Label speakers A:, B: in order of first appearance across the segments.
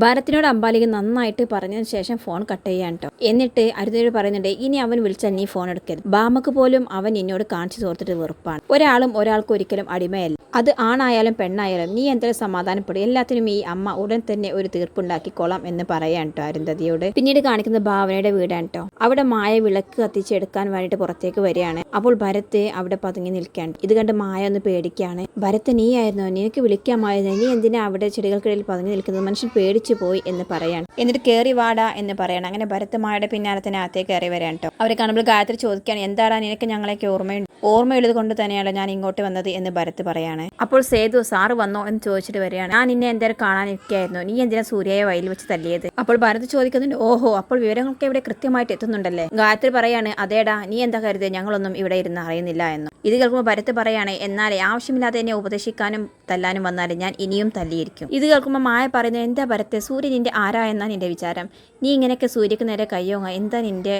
A: ഭരത്തിനോട് അമ്പാലിക നന്നായിട്ട് പറഞ്ഞതിന് ശേഷം ഫോൺ കട്ട് ചെയ്യാൻ കേട്ടോ എന്നിട്ട് അരുതയോട് പറയുന്നുണ്ട് ഇനി അവൻ വിളിച്ചാൽ നീ ഫോൺ എടുക്കരുത്. ബാമക്ക് പോലും അവൻ എന്നോട് കാണിച്ചു തോർത്തിട്ട് വെറുപ്പാണ്. ഒരാളും ഒരാൾക്ക് ഒരിക്കലും അടിമയല്ല. അത് ആണായാലും പെണ്ണായാലും നീ എന്തായാലും സമാധാനപ്പെടും. എല്ലാത്തിനും ഈ അമ്മ ഉടൻ തന്നെ ഒരു തീർപ്പുണ്ടാക്കിക്കോളാം എന്ന് പറയാൻ കേട്ടോ അരുന്ധതിയോട്. പിന്നീട് കാണിക്കുന്ന ഭാവനയുടെ വീടാണ് കേട്ടോ അവിടെ മായ വിളക്ക് കത്തിച്ചെടുക്കാൻ വേണ്ടിയിട്ട് പുറത്തേക്ക് വരികയാണ്. അപ്പോൾ ഭരത് അവിടെ പതുങ്ങി നിൽക്കാൻ ഇത് കണ്ട് മായ ഒന്ന് പേടിക്കുകയാണ്. ഭരത് നീ ആയിരുന്നോ നിനക്ക് വിളിക്കാമായിരുന്നു നീ എന്തിനാ അവിടെ ചെടികൾക്കിടയിൽ പതുങ്ങി നിൽക്കുന്നത്? മനുഷ്യൻ പേടിച്ചു പോയി എന്ന് പറയാണ്. എന്നിട്ട് കയറി വാടാ എന്ന് പറയണം. അങ്ങനെ ഭരത് മായയുടെ പിന്നാലെ തന്നെ അകത്തേക്ക് കയറി വരാൻ കേട്ടോ അവരെ കാണുമ്പോൾ ഗായത്രി ചോദിക്കുകയാണ് എന്താടാ നിനക്ക് ഞങ്ങളെയൊക്കെ ഓർമ്മയുണ്ട്? ഓർമ്മയുള്ളത് കൊണ്ട് തന്നെയാണ് ഞാൻ ഇങ്ങോട്ട് വന്നത്? എന്ന് ഭരത് പറയാണ്. അപ്പോൾ സേതു സാറ് വന്നോ? എന്ന് ചോദിച്ചിട്ട് വരികയാണ്. ഞാൻ നിന്നെ എന്തായാലും കാണാനിരിക്കായിരുന്നു. നീ എന്തിനാ സൂര്യയെ വയലിൽ വെച്ച് തല്ലിയത്? അപ്പോൾ ഭരത് ചോദിക്കുന്നുണ്ട് ഓഹോ അപ്പോൾ വിവരങ്ങളൊക്കെ ഇവിടെ കൃത്യമായിട്ട് എത്തുന്നുണ്ടല്ലേ? ഗായത്രി പറയാണ് അതേടാ നീ എന്താ കരുത് ഞങ്ങളൊന്നും ഇവിടെ ഇരുന്ന് അറിയുന്നില്ല എന്ന്. ഇത് കേൾക്കുമ്പോൾ ഭരത് പറയാണ് എന്നാലേ ആവശ്യമില്ലാതെ എന്നെ ഉപദേശിക്കാനും തല്ലാനും വന്നാലും ഞാൻ ഇനിയും തല്ലിയിരിക്കും. ഇത് കേൾക്കുമ്പോൾ മായ പറയുന്നത് എന്താ ഭരത്തെ സൂര്യൻ നിന്റെ ആരാ എന്നാണ് എന്റെ വിചാരം. നീ ഇങ്ങനെയൊക്കെ സൂര്യക്ക് നേരെ കയ്യോങ്ങ എന്താ നിന്റെ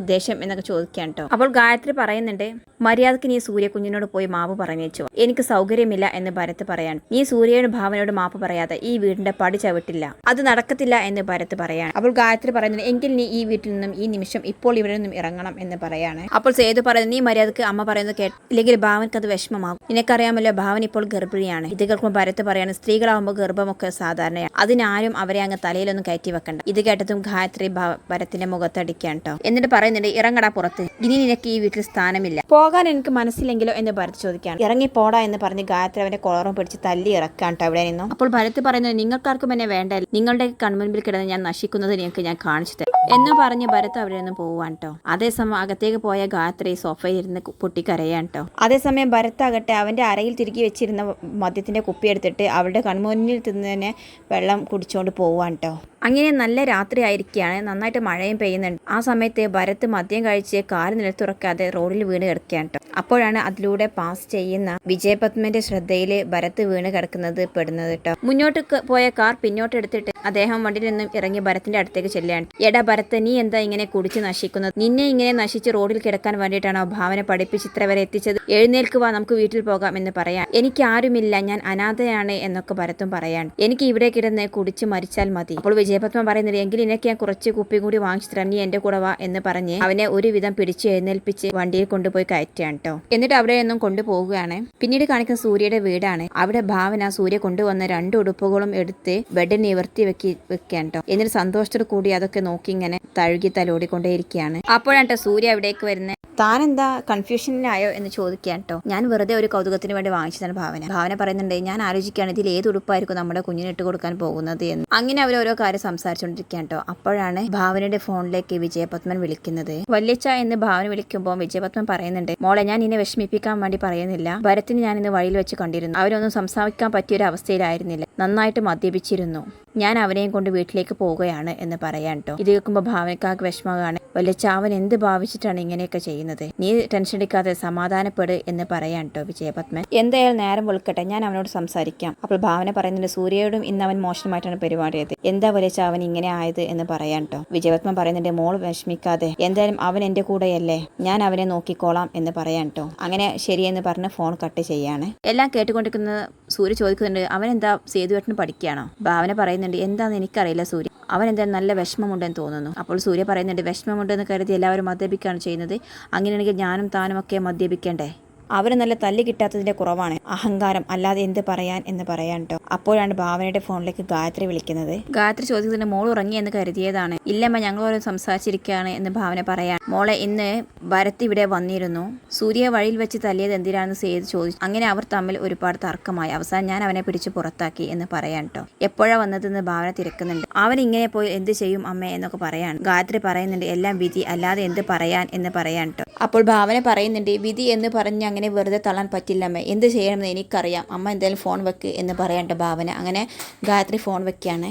A: ഉദ്ദേശം എന്നൊക്കെ ചോദിക്കാൻ കേട്ടോ അപ്പോൾ ഗായത്രി പറയുന്നുണ്ട് മര്യാദയ്ക്ക് നീ സൂര്യകുഞ്ഞിനോട് പോയി മാപ്പ് പറഞ്ഞേച്ചു. എനിക്ക് സൗകര്യമില്ല എന്ന് ഭരത് പറയാണ്. നീ സൂര്യയുടെ ഭാവനയോട് മാപ്പ് പറയാതെ ഈ വീടിന്റെ പടി ചവിട്ടില്ല. അത് നടക്കത്തില്ല എന്ന് ഭരത് പറയാണ്. അപ്പോൾ ഗായത്രി പറയുന്നത് എങ്കിൽ നീ ഈ വീട്ടിൽ നിന്നും ഈ നിമിഷം ഇപ്പോൾ ഇവിടെ നിന്നും ഇറങ്ങണം എന്ന് പറയാണ്. അപ്പോൾ സേതു പറയുന്നത് നീ മര്യാദയ്ക്ക് അമ്മ പറയുന്നത് കേട്ടില്ലെങ്കിൽ ഭാവനക്ക് അത് വിഷമമാകും. നിനക്കറിയാമല്ലോ ഭാവൻ ഇപ്പോൾ ഗർഭിണിയാണ്. ഇത് കേൾക്കുമ്പോൾ ഭരത് പറയാണ് സ്ത്രീകളാവുമ്പോൾ ഗർഭമൊക്കെ സാധാരണയാണ് അതിനാരും അവരെ അങ്ങ് തലയിലൊന്നും കയറ്റി വെക്കണ്ട. ഇത് കേട്ടതും ഗായത്രി ഭരത്തിന്റെ മുഖത്തടിക്കാൻ കേട്ടോ എന്നിട്ട് പറയുന്നുണ്ട് ഇറങ്ങടാ പുറത്ത്. ഇനി നിനക്ക് ഈ വീട്ടിൽ സ്ഥാനമില്ല. പോകാൻ എനിക്ക് മനസ്സിലെങ്കിലോ എന്ന് ഭരത് ചോദിക്കാൻ ഇറങ്ങി പോടാ എന്ന് പറഞ്ഞ് ഗായത്രി അവന്റെ കോളറും പിടിച്ച് തല്ലി ഇറക്കാൻ അവിടെ നിന്നും. അപ്പോൾ ഭരത് പറയുന്നത് നിങ്ങൾക്കാർക്കും എന്നെ വേണ്ടല്ല നിങ്ങളുടെ കൺമുൻപിൽ കിടന്ന് ഞാൻ നശിക്കുന്നത് നിങ്ങൾക്ക് ഞാൻ കാണിച്ചു തരാം എന്ന് പറഞ്ഞ് ഭരത് അവിടെ നിന്ന് പോവാൻ കേട്ടോ അതേസമയം അകത്തേക്ക് പോയ ഗായത്രി സോഫയിൽ ഇരുന്ന് കു- പൊട്ടിക്കരയാൻ കേട്ടോ അതേസമയം ഭരത് ആകട്ടെ അവന്റെ അരയിൽ തിരികെ വെച്ചിരുന്ന മദ്യത്തിന്റെ കുപ്പി എടുത്തിട്ട് അവളുടെ കൺമുന്നിൽ നിന്ന് തന്നെ വെള്ളം കുടിച്ചുകൊണ്ട് പോവാൻ കേട്ടോ അങ്ങനെ നല്ല രാത്രി ആയിരിക്കുകയാണ്. നന്നായിട്ട് മഴയും പെയ്യുന്നുണ്ട്. ആ സമയത്ത് ഭരത് മദ്യം കഴിച്ച് കാൽ നിലത്തുറക്കാതെ റോഡിൽ വീണ് കിടക്കുകയാണ് കേട്ടോ അപ്പോഴാണ് അതിലൂടെ പാസ് ചെയ്യുന്ന വിജയപത്മന്റെ ശ്രദ്ധയിൽ ഭരത് വീണ് കിടക്കുന്നത് പെടുന്നത് കേട്ടോ. മുന്നോട്ട് പോയ കാർ പിന്നോട്ട് എടുത്തിട്ട് അദ്ദേഹം വണ്ടിയിൽ നിന്നും ഇറങ്ങി ഭരത്തിന്റെ അടുത്തേക്ക് ചെല്ലുകയാണ്. എടാ ഭരത് നീ എന്താ ഇങ്ങനെ കുടിച്ച് നശിക്കുന്നത്? നിന്നെ ഇങ്ങനെ നശിച്ച് റോഡിൽ കിടക്കാൻ വേണ്ടിയിട്ടാണോ ഭാവന പഠിപ്പിച്ച് ഇത്ര വരെ എത്തിച്ചത്? എഴുന്നേൽക്കുക നമുക്ക് വീട്ടിൽ പോകാം എന്ന് പറയാം എനിക്ക് ആരുമില്ല ഞാൻ അനാഥയാണ് എന്നൊക്കെ ഭരത്തും പറയാൻ എനിക്ക് ഇവിടെ കിടന്ന് കുടിച്ച് മരിച്ചാൽ മതി. അപ്പോൾ വിജയപത്മ പറയുന്നത് എങ്കിൽ എനിക്ക് ഞാൻ കുറച്ച് കുപ്പി കൂടി വാങ്ങിച്ചു തരാം. നീ എന്റെ കൂടെ വാ എന്ന് പറഞ്ഞ് അവനെ ഒരുവിധം പിടിച്ച് എഴുന്നേൽപ്പിച്ച് വണ്ടിയിൽ കൊണ്ടുപോയി കയറ്റാണ് കേട്ടോ. എന്നിട്ട് അവിടെ ഒന്നും കൊണ്ടുപോവുകയാണ്. പിന്നീട് കാണിക്കുന്ന സൂര്യയുടെ വീടാണ്. അവിടെ ഭാവന സൂര്യ കൊണ്ടുവന്ന രണ്ട് ഉടുപ്പുകളും എടുത്ത് ബെഡ് നിവർത്തി വെക്കി വെക്കാൻ കേട്ടോ എന്നിട്ട് സന്തോഷത്തോടു കൂടി അതൊക്കെ നോക്കി ഇങ്ങനെ തഴുകി തലോടിക്കൊണ്ടേയിരിക്കുകയാണ്. അപ്പോഴാണ് കേട്ടോ സൂര്യ അവിടേക്ക് വരുന്നത് താൻ എന്താ കൺഫ്യൂഷനിലായോ എന്ന് ചോദിക്കാൻ കേട്ടോ ഞാൻ വെറുതെ ഒരു കൗതുകത്തിന് വേണ്ടി വാങ്ങിച്ചതാണ് ഭാവന. ഭാവന പറയുന്നുണ്ട് ഞാൻ ആലോചിക്കുകയാണ് ഇതിൽ ഏത് ഉടുപ്പായിരിക്കും നമ്മുടെ കുഞ്ഞിന് ഇട്ട് കൊടുക്കാൻ പോകുന്നത് എന്ന്. അങ്ങനെ അവർ ഓരോ കാര്യം സംസാരിച്ചുകൊണ്ടിരിക്കാൻ കേട്ടോ അപ്പോഴാണ് ഭാവനയുടെ ഫോണിലേക്ക് വിജയപത്മൻ വിളിക്കുന്നത്. വല്യച്ച എന്ന് ഭാവന വിളിക്കുമ്പോൾ വിജയപത്മൻ പറയുന്നുണ്ട് മോളെ ഞാൻ നിന്നെ വിഷമിപ്പിക്കാൻ വേണ്ടി പറയുന്നില്ല. ഭരത്തിന് ഞാൻ ഇന്ന് വഴിയിൽ വെച്ച് കണ്ടിരുന്നു. അവരൊന്നും സംസാരിക്കാൻ പറ്റിയ ഒരു അവസ്ഥയിലായിരുന്നില്ല നന്നായിട്ട് മദ്യപിച്ചിരുന്നു. ഞാൻ അവനെയും കൊണ്ട് വീട്ടിലേക്ക് പോവുകയാണ് എന്ന് പറയാൻ കേട്ടോ ഇത് കേൾക്കുമ്പോൾ ഭാവനക്കാർക്ക് വിഷമമാണ്. വല്ലച്ചാവൻ എന്ത് ഭാവിച്ചിട്ടാണ് ഇങ്ങനെയൊക്കെ ചെയ്യുന്നത്? നീ ടെൻഷൻ എടുക്കാതെ സമാധാനപ്പെട് എന്ന് പറയാൻ കേട്ടോ വിജയപത്മൻ. എന്തായാലും നേരം വിളിക്കട്ടെ. ഞാൻ അവനോട് സംസാരിക്കാം. അപ്പോൾ ഭാവന പറയുന്നുണ്ട് സൂര്യയോടും ഇന്ന് അവൻ മോശമായിട്ടാണ് പരിപാടിയത് എന്താ വല്ല ചാവൻ ഇങ്ങനെ ആയത് എന്ന് പറയാൻ കേട്ടോ വിജയപത്മൻ പറയുന്നുണ്ട് മോൾ വിഷമിക്കാതെ. എന്തായാലും അവൻ എന്റെ കൂടെയല്ലേ. ഞാൻ അവനെ നോക്കിക്കോളാം എന്ന് പറയാൻ കേട്ടോ. അങ്ങനെ ശരിയെന്ന് പറഞ്ഞ് ഫോൺ കട്ട് ചെയ്യാണ്. എല്ലാം കേട്ടുകൊണ്ടിരിക്കുന്ന സൂര്യ ചോദിക്കുന്നുണ്ട് അവൻ എന്താ സേതുവേട്ടന് പഠിക്കുകയാണോ? ഭാവന പറയുന്നുണ്ട് എന്താന്ന് എനിക്കറിയില്ല സൂര്യ. അവൻ എന്താ നല്ല വിഷമമുണ്ടെന്ന് തോന്നുന്നു. അപ്പോൾ സൂര്യ പറയുന്നുണ്ട് വിഷമമുണ്ടെന്ന് കരുതി എല്ലാവരും മദ്യപിക്കുകയാണ് ചെയ്യുന്നത്. അങ്ങനെയാണെങ്കിൽ ഞാനും താനും ഒക്കെ മദ്യപിക്കണ്ടേ? അവന് നല്ല തല്ല് കിട്ടാത്തതിന്റെ കുറവാണ്. അഹങ്കാരം അല്ലാതെ എന്ത് പറയാൻ എന്ന് പറയാൻ കേട്ടോ അപ്പോഴാണ് ഭാവനയുടെ ഫോണിലേക്ക് ഗായത്രി വിളിക്കുന്നത്. ഗായത്രി ചോദിക്കുന്നതിന് മോൾ ഉറങ്ങി എന്ന് കരുതിയതാണ്. ഇല്ലമ്മ ഞങ്ങൾ ഓരോ സംസാരിച്ചിരിക്കുകയാണ് എന്ന് ഭാവന പറയാൻ. മോളെ ഇന്ന് ഭരത് ഇവിടെ വന്നിരുന്നു. സൂര്യ വഴിയിൽ വെച്ച് തല്ലിയത് എന്തിനാണെന്ന് സേത് ചോദിച്ചു. അങ്ങനെ അവർ തമ്മിൽ ഒരുപാട് തർക്കമായി. അവസാനം ഞാൻ അവനെ പിടിച്ച് പുറത്താക്കി എന്ന് പറയാൻ കേട്ടോ എപ്പോഴാ വന്നതെന്ന് ഭാവന തിരക്കുന്നുണ്ട്. അവൻ ഇങ്ങനെ പോയി എന്ത് ചെയ്യും അമ്മ എന്നൊക്കെ പറയാൻ. ഗായത്രി പറയുന്നുണ്ട് എല്ലാം വിധി അല്ലാതെ എന്ത് പറയാൻ എന്ന് പറയാൻ കേട്ടോ അപ്പോൾ ഭാവന പറയുന്നുണ്ട് വിധി എന്ന് പറഞ്ഞ് അങ്ങനെ വെറുതെ തള്ളാൻ പറ്റില്ലമ്മേ എന്ത് ചെയ്യണമെന്ന് എനിക്കറിയാം. അമ്മ എന്തായാലും ഫോൺ വെക്ക് എന്ന് പറയണ്ട ഭാവന. അങ്ങനെ ഗായത്രി ഫോൺ വെക്കുകയാണ്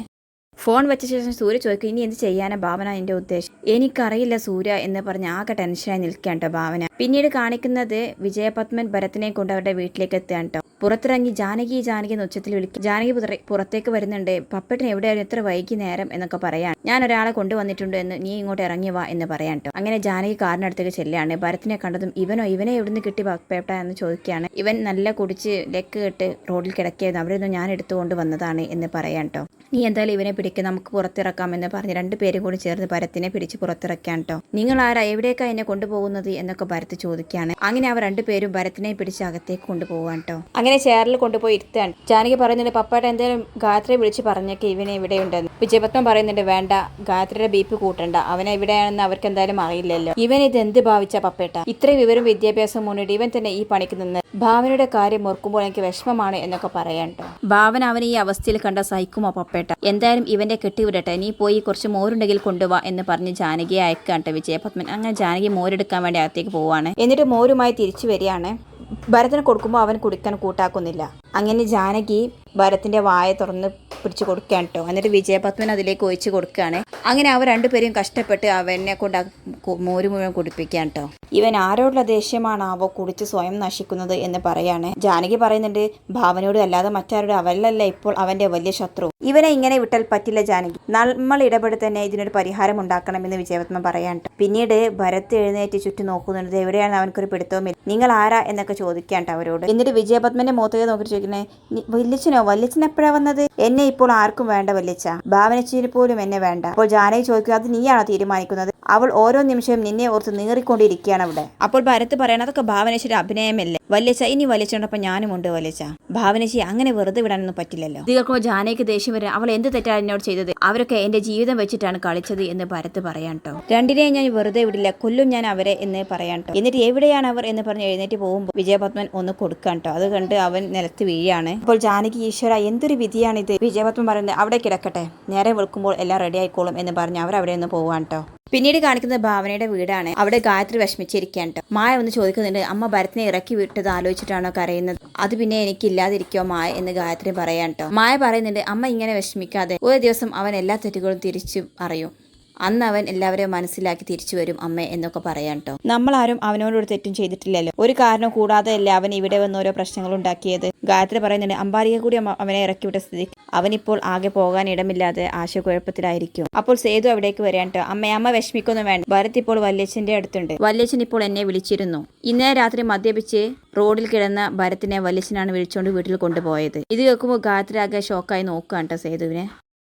A: ഫോൺ വെച്ച ശേഷം സൂര്യ ചോദിക്കും ഇനി എന്ത് ചെയ്യാനാ ഭാവന എന്റെ ഉദ്ദേശം? എനിക്കറിയില്ല സൂര്യ എന്ന് പറഞ്ഞ് ആകെ ടെൻഷനായി നിൽക്കാൻ കേട്ടോ ഭാവന. പിന്നീട് കാണിക്കുന്നത് വിജയപത്മൻ ഭരത്തിനെ കൊണ്ട് അവരുടെ വീട്ടിലേക്ക് എത്തുകയാണ് കേട്ടോ പുറത്തിറങ്ങി ജാനകി ജാനകി എന്ന് ഉച്ചത്തിൽ വിളിക്കും. ജാനകി പുറത്തേക്ക് വരുന്നുണ്ട്. പപ്പട്ടിന് എവിടെയായിരുന്നു? എത്ര വൈകി നേരം എന്നൊക്കെ പറയാൻ ഞാൻ ഒരാളെ കൊണ്ടുവന്നിട്ടുണ്ട് എന്ന് നീ ഇങ്ങോട്ട് ഇറങ്ങി വാ എന്ന് പറയാൻ കേട്ടോ അങ്ങനെ ജാനകി കാറിനടുത്തേക്ക് ചെല്ലുകയാണ്. ഭരത്തിനെ കണ്ടതും ഇവനോ ഇവനെ എവിടുന്ന് കിട്ടി പപ്പേട്ട? എന്ന് ചോദിക്കുകയാണ്. ഇവൻ നല്ല കുടിച്ച് ലെക്ക് കെട്ട് റോഡിൽ കിടക്കുകയായിരുന്നു. അവരൊന്നും ഞാൻ എടുത്തുകൊണ്ട് വന്നതാണ് എന്ന് പറയാൻ കേട്ടോ നീ എന്തായാലും ഇവനെ പിടിക്കുക നമുക്ക് പുറത്തിറക്കാമെന്ന് പറഞ്ഞ് രണ്ടുപേരും കൂടി ചേർന്ന് ഭരത്തിനെ പിടിച്ച് പുറത്തിറക്കാൻ കേട്ടോ നിങ്ങൾ ആരാ? എവിടേക്കാ എന്നെ കൊണ്ടുപോകുന്നത്? എന്നൊക്കെ ഭരത്ത് ചോദിക്കുകയാണ് അങ്ങനെ അവർ രണ്ടുപേരും ഭരത്തിനെ പിടിച്ച് അകത്തേക്ക് കൊണ്ടുപോകാൻ കേട്ടോ അങ്ങനെ ചേറിൽ കൊണ്ടുപോയി ഇരുത്താൻ ജാനകി പറയുന്നുണ്ട് പപ്പയുടെ എന്തായാലും ഗായത്രിയെ വിളിച്ച് പറഞ്ഞേക്ക് ഇവനെ ഇവിടെ ഉണ്ടെന്ന്. വിജയപത്മൻ പറയുന്നുണ്ട് വേണ്ട ഗായത്രിയുടെ ബീപ്പ് കൂട്ടണ്ട. അവനെ എവിടെയാണെന്ന് അവർക്ക് എന്തായാലും അറിയില്ലല്ലോ. ഇവൻ ഇത് എന്ത് ഭാവിച്ച പപ്പേട്ട? ഇത്രയും വിവരം വിദ്യാഭ്യാസം മുന്നിട്ട് ഇവൻ തന്നെ ഈ പണിക്ക് നിന്ന് ഭാവനയുടെ കാര്യം ഓർക്കുമ്പോൾ എനിക്ക് വിഷമമാണ് എന്നൊക്കെ പറയാൻ കേട്ടോ ഭാവന അവനെ ഈ അവസ്ഥയിൽ കണ്ട സഹിക്കുമോ പപ്പേട്ട? എന്തായാലും ഇവന്റെ കെട്ടിവിടട്ടെ. നീ പോയി കുറച്ച് മോരുണ്ടെങ്കിൽ കൊണ്ടുവാ എന്ന് പറഞ്ഞ് ജാനകിയെ അയക്കാട്ടെ വിജയപത്മൻ അങ്ങനെ ജാനകി മോരെടുക്കാൻ വേണ്ടി അകത്തേക്ക് പോവാണ്. എന്നിട്ട് മോരുമായി തിരിച്ചു വരികയാണ്. ഭരതന് കൊടുക്കുമ്പോൾ അവൻ കുടിക്കാൻ കൂട്ടാക്കുന്നില്ല. അങ്ങനെ ജാനകി ഭരത്തിന്റെ വായ തുറന്ന് പിടിച്ചു കൊടുക്കുകയാണ് കേട്ടോ എന്നിട്ട് വിജയപത്മൻ അതിലേക്ക് ഒഴിച്ച് കൊടുക്കുകയാണ്. അങ്ങനെ അവർ രണ്ടുപേരും കഷ്ടപ്പെട്ട് അവനെ കൊണ്ട് മോര് മുഴുവൻ കുടിപ്പിക്കുകയാണ് കേട്ടോ ഇവൻ ആരോടുള്ള ദേഷ്യമാണാവോ കുടിച്ച് സ്വയം നശിക്കുന്നത് എന്ന് പറയാണ്. ജാനകി പറയുന്നുണ്ട് ഭാവനയോട് അല്ലാതെ മറ്റാരോട് അവല്ലല്ല ഇപ്പോൾ അവന്റെ വലിയ ശത്രു. ഇവനെ ഇങ്ങനെ വിട്ടാൽ പറ്റില്ല ജാനകി. നമ്മൾ ഇടപെട്ട് തന്നെ ഇതിനൊരു പരിഹാരം ഉണ്ടാക്കണമെന്ന് വിജയപത്മൻ പറയാൻ പിന്നീട് ഭരത് എഴുന്നേറ്റ് ചുറ്റും നോക്കുന്നുണ്ട് എവിടെയാണ് അവനക്കൊരു പിടുത്തവുമില്ല. നിങ്ങൾ ആരാ? എന്നൊക്കെ ചോദിക്കാണ്ട് അവരോട്. എന്നിട്ട് വിജയപത്മന്റെ മുഖത്തേക്ക് നോക്കി ചോദിക്കുന്നത് "നി- വല്യച്ഛനോ വല്യച്ഛൻ എപ്പോഴാ വന്നത്? എന്നെ ഇപ്പോൾ ആർക്കും വേണ്ട വല്യച്ഛ. ഭാവനച്ചിന് പോലും എന്നെ വേണ്ട. അപ്പോൾ ജാനകി ചോദിക്കുക അത് നീയാണോ തീരുമാനിക്കുന്നത്? അവൾ ഓരോ നിമിഷവും നിന്നെ ഓർത്ത് നീറിക്കൊണ്ടിരിക്കുകയാണ് അവിടെ. അപ്പോൾ ഭരത് പറയണം അതൊക്കെ ഭാവനേശ്വരി അഭിനയമല്ലേ? വല്യച്ച ഇനി വല്യച്ചോടൊപ്പം ഞാനും ഉണ്ട് വല്യച്ച ഭാവനേശി അങ്ങനെ വെറുതെ വിടാനൊന്നും പറ്റില്ലല്ലോ. ദീർഘോ ജാനയ്ക്ക് ദേഷ്യം വരെ അവൾ എന്ത് തെറ്റാണ് എന്നോട് ചെയ്തത്? അവരൊക്കെ എന്റെ ജീവിതം വെച്ചിട്ടാണ് കളിച്ചത് എന്ന് ഭരത് പറയാൻ ട്ടോ. രണ്ടിനെയും ഞാൻ വെറുതെ വിടില്ല കൊല്ലും ഞാൻ അവരെ എന്ന് പറയാൻ ട്ടോ. എന്നിട്ട് എവിടെയാണ് അവർ എന്ന് പറഞ്ഞ് എഴുന്നേറ്റ് പോകുമ്പോൾ വിജയപത്മൻ ഒന്ന് കൊടുക്കാൻ കേട്ടോ അത് കണ്ട് അവൻ നിലത്ത് വീഴാണ്. അപ്പോൾ ജാനകി ഈശ്വര എന്തൊരു വിധിയാണിത്? വിജയപത്മൻ പറയുന്നത് അവിടെ കിടക്കട്ടെ. നേരെ വെളുക്കുമ്പോൾ എല്ലാം റെഡി ആയിക്കോളും എന്ന് പറഞ്ഞ് അവർ അവിടെ നിന്ന് പോവാൻ ട്ടോ. പിന്നീട് കാണിക്കുന്നത് ഭാവനയുടെ വീടാണ്. അവിടെ ഗായത്രി വിഷമിച്ചിരിക്കാൻ ട്ടോ. മായ ഒന്ന് ചോദിക്കുന്നുണ്ട് അമ്മ ഭരത്തിനെ ഇറക്കി വിട്ടത് ആലോചിച്ചിട്ടാണോ കരയുന്നത്? അത് പിന്നെ എനിക്ക് ഇല്ലാതിരിക്കോ മായ? എന്ന് ഗായത്രി പറയാൻ ട്ടോ. മായ പറയുന്നുണ്ട് അമ്മ ഇങ്ങനെ വിഷമിക്കാതെ ഒരു ദിവസം അവൻ എല്ലാ തെറ്റുകളും തിരിച്ചു അറിയും അന്ന് അവൻ എല്ലാവരെയും മനസ്സിലാക്കി തിരിച്ചു വരും അമ്മ എന്നൊക്കെ പറയാൻ കേട്ടോ നമ്മളാരും അവനോടൊരു തെറ്റും ചെയ്തിട്ടില്ലല്ലോ. ഒരു കാരണം കൂടാതെ അല്ലേ അവൻ ഇവിടെ വന്ന് ഓരോ പ്രശ്നങ്ങൾ ഉണ്ടാക്കിയത്? ഗായത്രി പറയുന്നുണ്ട് അമ്പാരിയെ കൂടി അവനെ ഇറക്കി ഇറക്കിവിട്ട സ്ഥിതി. അവനിപ്പോൾ ആകെ പോകാൻ ഇടമില്ലാതെ ആശയക്കുഴപ്പത്തിലായിരിക്കും. അപ്പോൾ സേതു അവിടേക്ക് വരാൻ അമ്മയമ്മ അമ്മ അമ്മ വിഷമിക്കൊന്നും വേണ്ട. ഭരത് ഇപ്പോൾ വല്യച്ഛന്റെ അടുത്തുണ്ട്. വല്യച്ഛൻ ഇപ്പോൾ എന്നെ വിളിച്ചിരുന്നു. ഇന്നലെ രാത്രി മദ്യപിച്ച് റോഡിൽ കിടന്ന ഭരത്തിനെ വല്യച്ഛനാണ് വിളിച്ചുകൊണ്ട് വീട്ടിൽ കൊണ്ടുപോയത്. ഇത് കേൾക്കുമ്പോൾ ഗായത്രി ആകെ ഷോക്കായി നോക്കുകയാണ് കേട്ടോ സേതുവിനെ.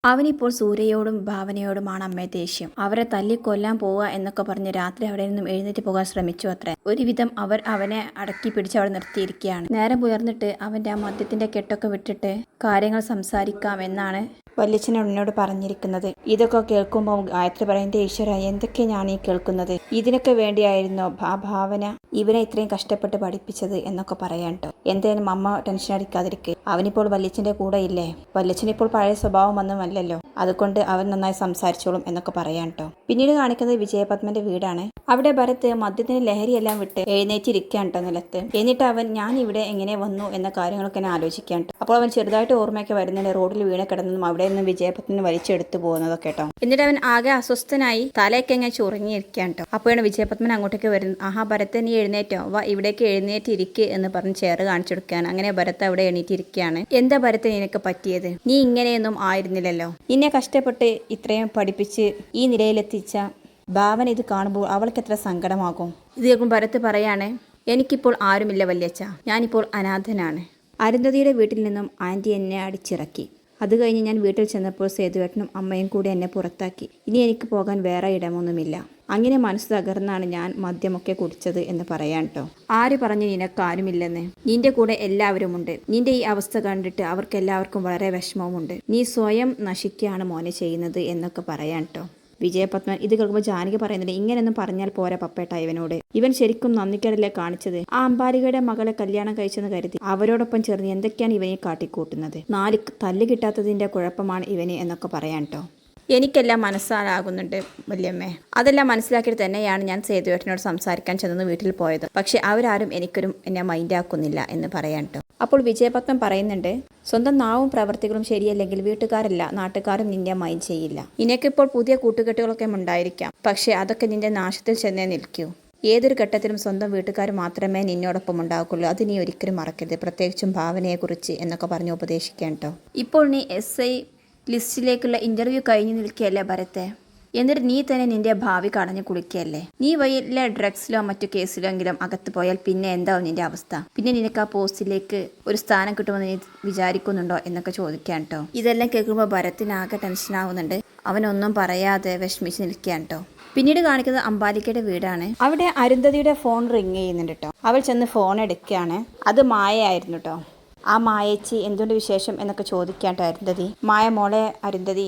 A: അവനിപ്പോൾ സൂര്യയോടും ഭാവനയോടുമാണ് അമ്മയെ ദേഷ്യം. അവരെ തല്ലിക്കൊല്ലാൻ പോവുക എന്നൊക്കെ പറഞ്ഞ് രാത്രി അവിടെ നിന്നും എഴുന്നേറ്റ് പോകാൻ ശ്രമിച്ചു അത്ര. ഒരുവിധം അവർ അവനെ അടക്കി പിടിച്ച് അവിടെ നിർത്തിയിരിക്കുകയാണ്. നേരം പുയർന്നിട്ട് അവന്റെ ആ മദ്യത്തിന്റെ കെട്ടൊക്കെ വിട്ടിട്ട് കാര്യങ്ങൾ സംസാരിക്കാം എന്നാണ് വല്യച്ഛനോട് എന്നോട് പറഞ്ഞിരിക്കുന്നത്. ഇതൊക്കെ കേൾക്കുമ്പോൾ ഗായത്രി പറയുന്നത് ഈശ്വര എന്തൊക്കെ ഞാൻ ഈ കേൾക്കുന്നത്? ഇതിനൊക്കെ വേണ്ടിയായിരുന്നോ ആ ഭാവന? ഇവനെ ഇത്രയും കഷ്ടപ്പെട്ട് പഠിപ്പിച്ചത്? എന്നൊക്കെ പറയാൻ കേട്ടോ എന്തായാലും അമ്മ ടെൻഷൻ അടിക്കാതിരിക്കുക അവനിപ്പോൾ വല്യച്ഛന്റെ കൂടെ ഇല്ലേ? വല്യച്ഛനിപ്പോൾ പഴയ സ്വഭാവം ഒന്നും അല്ലല്ലോ. അതുകൊണ്ട് അവൻ നന്നായി സംസാരിച്ചോളും എന്നൊക്കെ പറയാൻ കേട്ടോ പിന്നീട് കാണിക്കുന്നത് വിജയപത്മന്റെ വീടാണ്. അവിടെ ഭരത് മദ്യത്തിന് ലഹരിയെല്ലാം വിട്ട് എഴുന്നേറ്റിരിക്കാൻ കേട്ടോ നിലത്ത്. എന്നിട്ട് അവൻ ഞാൻ ഇവിടെ എങ്ങനെ വന്നു? എന്ന കാര്യങ്ങളൊക്കെ ഞാൻ ആലോചിക്കാൻ. അപ്പോൾ അവൻ ചെറുതായിട്ട് ഓർമ്മയൊക്കെ വരുന്നുണ്ട്. റോഡിൽ വീണ് കിടന്നതും അവിടെ നിന്ന് വിജയപത്മനെ വലിച്ചെടുത്തു പോകുന്നതൊക്കെ കേട്ടോ. എന്നിട്ട് അവൻ ആകെ അസ്വസ്ഥനായി തലയൊക്കെ ഇങ്ങനെ ചുറങ്ങിയിരിക്കാൻ കേട്ടോ. അപ്പോഴാണ് വിജയപത്മൻ അങ്ങോട്ടേക്ക് വരുന്നത്. ആഹാ ഭരത് നീ എഴുന്നേറ്റോ? വാ ഇവിടേക്ക് എഴുന്നേറ്റിരിക്ക് എന്ന് പറഞ്ഞ് ചെയർ കാണിച്ചു കൊടുക്കുകയാണ് അങ്ങനെ ഭരത് അവിടെ എണീറ്റിരിക്കുകയാണ്. എന്താ ഭരത് നിനക്ക് പറ്റിയത്? നീ ഇങ്ങനെയൊന്നും ആയിരുന്നില്ലല്ലോ. നിന്നെ കഷ്ടപ്പെട്ട് ഇത്രയും പഠിപ്പിച്ച് ഈ നിലയിലെത്തിച്ച ഭാവന ഇത് കാണുമ്പോൾ അവൾക്ക് എത്ര സങ്കടമാകും? ഇത് കേൾക്കും ഭരത് പറയാണ് എനിക്കിപ്പോൾ ആരുമില്ല വല്യച്ഛ. ഞാനിപ്പോൾ അനാഥനാണ്. അരുന്ധതിയുടെ വീട്ടിൽ നിന്നും ആന്റി എന്നെ അടിച്ചിറക്കി. അത് കഴിഞ്ഞ് ഞാൻ വീട്ടിൽ ചെന്നപ്പോൾ സേതുവേട്ടനും അമ്മയും കൂടി എന്നെ പുറത്താക്കി. ഇനി എനിക്ക് പോകാൻ വേറെ ഇടമൊന്നുമില്ല. അങ്ങനെ മനസ്സ് തകർന്നാണ് ഞാൻ മദ്യമൊക്കെ കുടിച്ചത് എന്ന് പറയാൻ കേട്ടോ ആര് പറഞ്ഞു നിനക്കാരുമില്ലെന്ന് നിന്റെ കൂടെ എല്ലാവരുമുണ്ട്. നിന്റെ ഈ അവസ്ഥ കണ്ടിട്ട് അവർക്ക് എല്ലാവർക്കും വളരെ വിഷമവുമുണ്ട്. നീ സ്വയം നശിക്കുകയാണ് മോനെ ചെയ്യുന്നത് എന്നൊക്കെ പറയാൻ കേട്ടോ വിജയപത്മൻ ഇത് കേൾക്കുമ്പോൾ ജാനകി പറയുന്നുണ്ട് ഇങ്ങനെയൊന്നും പറഞ്ഞാൽ പോരാ പപ്പേട്ട ഇവനോട്. ഇവൻ ശരിക്കും നന്ദിക്കടല്ലേ കാണിച്ചത്. ആ അമ്പാലികയുടെ മകളെ കല്യാണം കഴിച്ചെന്ന് കരുതി അവരോടൊപ്പം ചേർന്ന് എന്തൊക്കെയാണ് ഇവനെ കാട്ടിക്കൂട്ടുന്നത്? നാല് തല്ല് കിട്ടാത്തതിന്റെ കുഴപ്പമാണ് ഇവനെ എന്നൊക്കെ പറയാൻ കേട്ടോ എനിക്കെല്ലാം മനസ്സിലാകുന്നുണ്ട് വല്യമ്മേ. അതെല്ലാം മനസ്സിലാക്കിയിട്ട് തന്നെയാണ് ഞാൻ സേതുവേട്ടനോട് സംസാരിക്കാൻ ചെന്ന് വീട്ടിൽ പോയത്. പക്ഷെ അവരാരും എനിക്കൊരു എന്നെ മൈൻഡാക്കുന്നില്ല എന്ന് പറയാൻ കേട്ടോ അപ്പോൾ വിജയപത്മൻ പറയുന്നുണ്ട് സ്വന്തം നാവും പ്രവർത്തികളും ശരിയല്ലെങ്കിൽ വീട്ടുകാരല്ല നാട്ടുകാരും നിന്നെ മൈൻഡ് ചെയ്യില്ല. നിനക്കിപ്പോൾ പുതിയ കൂട്ടുകെട്ടുകളൊക്കെ ഉണ്ടായിരിക്കാം. പക്ഷെ അതൊക്കെ നിന്റെ നാശത്തിൽ ചെന്നേ നിൽക്കൂ. ഏതൊരു ഘട്ടത്തിലും സ്വന്തം വീട്ടുകാർ മാത്രമേ നിന്നോടൊപ്പം ഉണ്ടാക്കുള്ളൂ അത് നീ ഒരിക്കലും മറക്കരുത്. പ്രത്യേകിച്ചും ഭാവനയെക്കുറിച്ച് എന്നൊക്കെ പറഞ്ഞ് ഉപദേശിക്കാൻ കേട്ടോ ഇപ്പോൾ നീ എസ് ഐ ലിസ്റ്റിലേക്കുള്ള ഇന്റർവ്യൂ കഴിഞ്ഞു നിൽക്കുകയല്ലേ ഭരത്തെ? എന്നിട്ട് നീ തന്നെ നിന്റെ ഭാവി കടഞ്ഞു കുളിക്കുകയല്ലേ നീ വല്ല ഡ്രഗ്സിലോ മറ്റു കേസിലോ എങ്കിലും അകത്ത് പോയാൽ പിന്നെ എന്താവും നിന്റെ അവസ്ഥ? പിന്നെ നിനക്ക് ആ പോസ്റ്റിലേക്ക് ഒരു സ്ഥാനം കിട്ടുമെന്ന് നീ വിചാരിക്കുന്നുണ്ടോ എന്നൊക്കെ ചോദിക്കാൻ കേട്ടോ ഇതെല്ലാം കേൾക്കുമ്പോൾ ഭരത്തിനാകെ ടെൻഷനാവുന്നുണ്ട് അവനൊന്നും പറയാതെ വിഷമിച്ച് നിൽക്കുകയാണ് കേട്ടോ പിന്നീട് കാണിക്കുന്നത് അമ്പാലിക്കയുടെ വീടാണ്. അവിടെ അരുന്ധതിയുടെ ഫോൺ റിങ് ചെയ്യുന്നുണ്ട് കേട്ടോ അവൾ ചെന്ന് ഫോൺ എടുക്കുകയാണ്. അത് മായയായിരുന്നു കേട്ടോ ആ മായേച്ചി എന്തുകൊണ്ട് വിശേഷം എന്നൊക്കെ ചോദിക്കാട്ടോ അരുന്ധതി മായ മോളെ അരുന്ധതി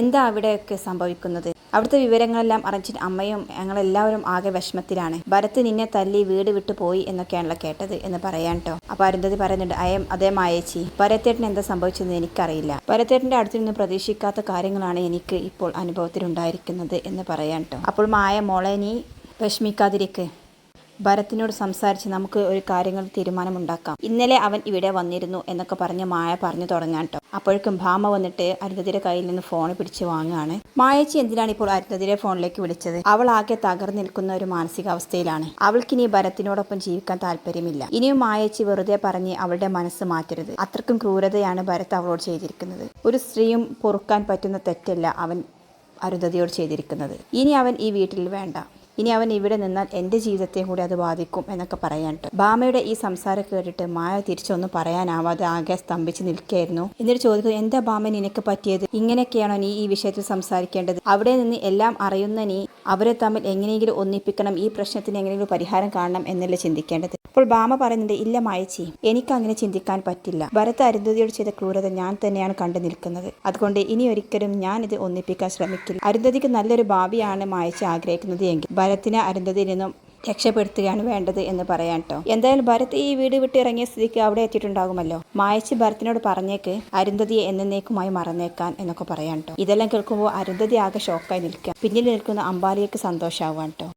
A: എന്താ അവിടെയൊക്കെ സംഭവിക്കുന്നത്? അവിടുത്തെ വിവരങ്ങളെല്ലാം അറിഞ്ഞിട്ട് അമ്മയും ഞങ്ങളെല്ലാവരും ആകെ വിഷമത്തിലാണ്. ഭരത് നിന്നെ തല്ലി വീട് വിട്ടു പോയി എന്നൊക്കെയാണല്ലോ കേട്ടത് എന്ന് പറയാൻ കേട്ടോ അപ്പൊ അരുന്ധതി പറയുന്നുണ്ട് അയം അതേ മായേച്ചി. ഭരത്തേട്ടൻ എന്താ സംഭവിച്ചതെന്ന് എനിക്കറിയില്ല. ഭരത്തേട്ടന്റെ അടുത്ത് നിന്ന് പ്രതീക്ഷിക്കാത്ത കാര്യങ്ങളാണ് എനിക്ക് ഇപ്പോൾ അനുഭവത്തിലുണ്ടായിരിക്കുന്നത് എന്ന് പറയാൻ കേട്ടോ അപ്പോൾ മായ മോളെ നീ വിഷമിക്കാതിരിക്ക്. ഭരത്തിനോട് സംസാരിച്ച് നമുക്ക് ഒരു കാര്യങ്ങൾ തീരുമാനമുണ്ടാക്കാം. ഇന്നലെ അവൻ ഇവിടെ വന്നിരുന്നു എന്നൊക്കെ പറഞ്ഞ് മായ പറഞ്ഞു തുടങ്ങാൻ കേട്ടോ അപ്പോഴേക്കും ഭാമ വന്നിട്ട് അരുന്ധതിയുടെ കയ്യിൽ നിന്ന് ഫോൺ പിടിച്ച് വാങ്ങുകയാണ്. മായച്ചി എന്തിനാണ് ഇപ്പോൾ അരുന്ധതിയുടെ ഫോണിലേക്ക് വിളിച്ചത്? അവൾ ആകെ തകർന്നു നിൽക്കുന്ന ഒരു മാനസികാവസ്ഥയിലാണ്. അവൾക്കിനി ഭരത്തിനോടൊപ്പം ജീവിക്കാൻ താല്പര്യമില്ല. ഇനിയും മായച്ചി വെറുതെ പറഞ്ഞ് അവളുടെ മനസ്സ് മാറ്റരുത്. അത്രക്കും ക്രൂരതയാണ് ഭരത് അവളോട് ചെയ്തിരിക്കുന്നത്. ഒരു സ്ത്രീയും പൊറുക്കാൻ പറ്റുന്ന തെറ്റല്ല അവൻ അരുന്ധതിയോട് ചെയ്തിരിക്കുന്നത്. ഇനി അവൻ ഈ വീട്ടിൽ വേണ്ട. ഇനി അവൻ ഇവിടെ നിന്നാൽ എന്റെ ജീവിതത്തെ കൂടി അത് ബാധിക്കും എന്നൊക്കെ പറയാനുണ്ട്. ബാമയുടെ ഈ സംസാരം കേട്ടിട്ട് മായ തിരിച്ചൊന്നും പറയാനാവാതെ ആകെ സ്തംഭിച്ച് നിൽക്കുകയായിരുന്നു. എന്നിട്ട് ചോദിക്കുന്നു എന്താ ബാമ നിനക്ക് പറ്റിയത്? ഇങ്ങനെയൊക്കെയാണോ നീ ഈ വിഷയത്തിൽ സംസാരിക്കേണ്ടത്? അവിടെ നിന്ന് എല്ലാം അറിയുന്ന നീ അവരെ തമ്മിൽ എങ്ങനെയെങ്കിലും ഒന്നിപ്പിക്കണം ഈ പ്രശ്നത്തിന് എങ്ങനെയെങ്കിലും പരിഹാരം കാണണം എന്നല്ലേ ചിന്തിക്കേണ്ടത്? അപ്പോൾ ബാമ പറയുന്നുണ്ട് ഇല്ല മായച്ചി എനിക്ക് അങ്ങനെ ചിന്തിക്കാൻ പറ്റില്ല. ഭരത് അരുന്ധതിയോട് ചെയ്ത ക്രൂരത ഞാൻ തന്നെയാണ് കണ്ടു നിൽക്കുന്നത്. അതുകൊണ്ട് ഇനി ഒരിക്കലും ഞാൻ ഇത് ഒന്നിപ്പിക്കാൻ ശ്രമിക്കില്ല. അരുന്ധതിക്ക് നല്ലൊരു ഭാവിയാണ് മായച്ചി ആഗ്രഹിക്കുന്നത് എങ്കിൽ. ഭരത്തിനെ അരുന്തതിൽ നിന്നും രക്ഷപ്പെടുത്തുകയാണ് വേണ്ടത് എന്ന് പറയാം കേട്ടോ എന്തായാലും ഭരത് ഈ വീട് വിട്ട് ഇറങ്ങിയ സ്ഥിതിക്ക് അവിടെ എത്തിയിട്ടുണ്ടാകുമല്ലോ? മായച്ച് ഭരത്തിനോട് പറഞ്ഞേക്ക് അരുന്ധതിയെ എന്നേക്കുമായി മറന്നേക്കാൻ എന്നൊക്കെ പറയാം കേട്ടോ ഇതെല്ലാം കേൾക്കുമ്പോൾ അരുന്ധതി ആകെ ഷോക്കായി നിൽക്കുക. പിന്നിൽ നിൽക്കുന്ന അമ്പാലിയൊക്കെ സന്തോഷമാവാം കേട്ടോ